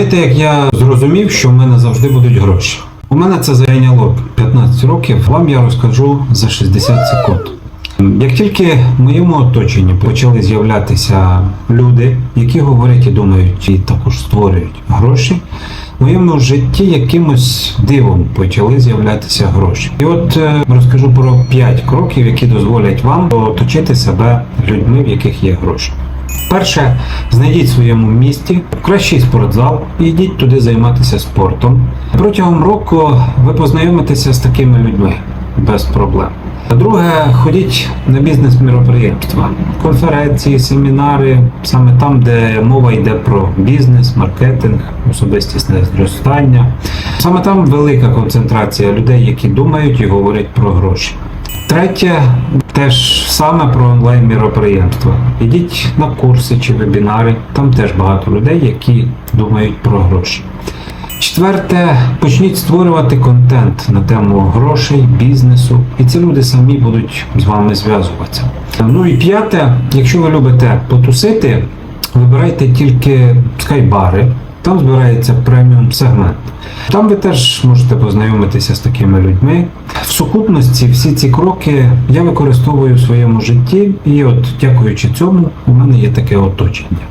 Знаєте, як я зрозумів, що в мене завжди будуть гроші? У мене це зайняло 15 років. Вам я розкажу за 60 секунд. Як тільки в моєму оточенні почали з'являтися люди, які говорять і думають, і також створюють гроші, в моєму житті якимось дивом почали з'являтися гроші. І от е, розкажу про 5 кроків, які дозволять вам оточити себе людьми, в яких є гроші. Перше, знайдіть в своєму місті кращий спортзал і йдіть туди займатися спортом. Протягом року ви познайомитеся з такими людьми без проблем. Друге, ходіть на бізнес-міроприємства, конференції, семінари, саме там, де мова йде про бізнес, маркетинг, особистісне зростання. Саме там велика концентрація людей, які думають і говорять про гроші. Третє, теж саме про онлайн міроприємства. Ідіть на курси чи вебінари, там теж багато людей, які думають про гроші. Четверте, почніть створювати контент на тему грошей, бізнесу, і ці люди самі будуть з вами зв'язуватися. Ну і п'яте, якщо ви любите потусити, вибирайте тільки скайбари. Там збирається преміум сегмент. Там ви теж можете познайомитися з такими людьми. В сукупності всі ці кроки я використовую в своєму житті, і от дякуючи цьому, у мене є таке оточення.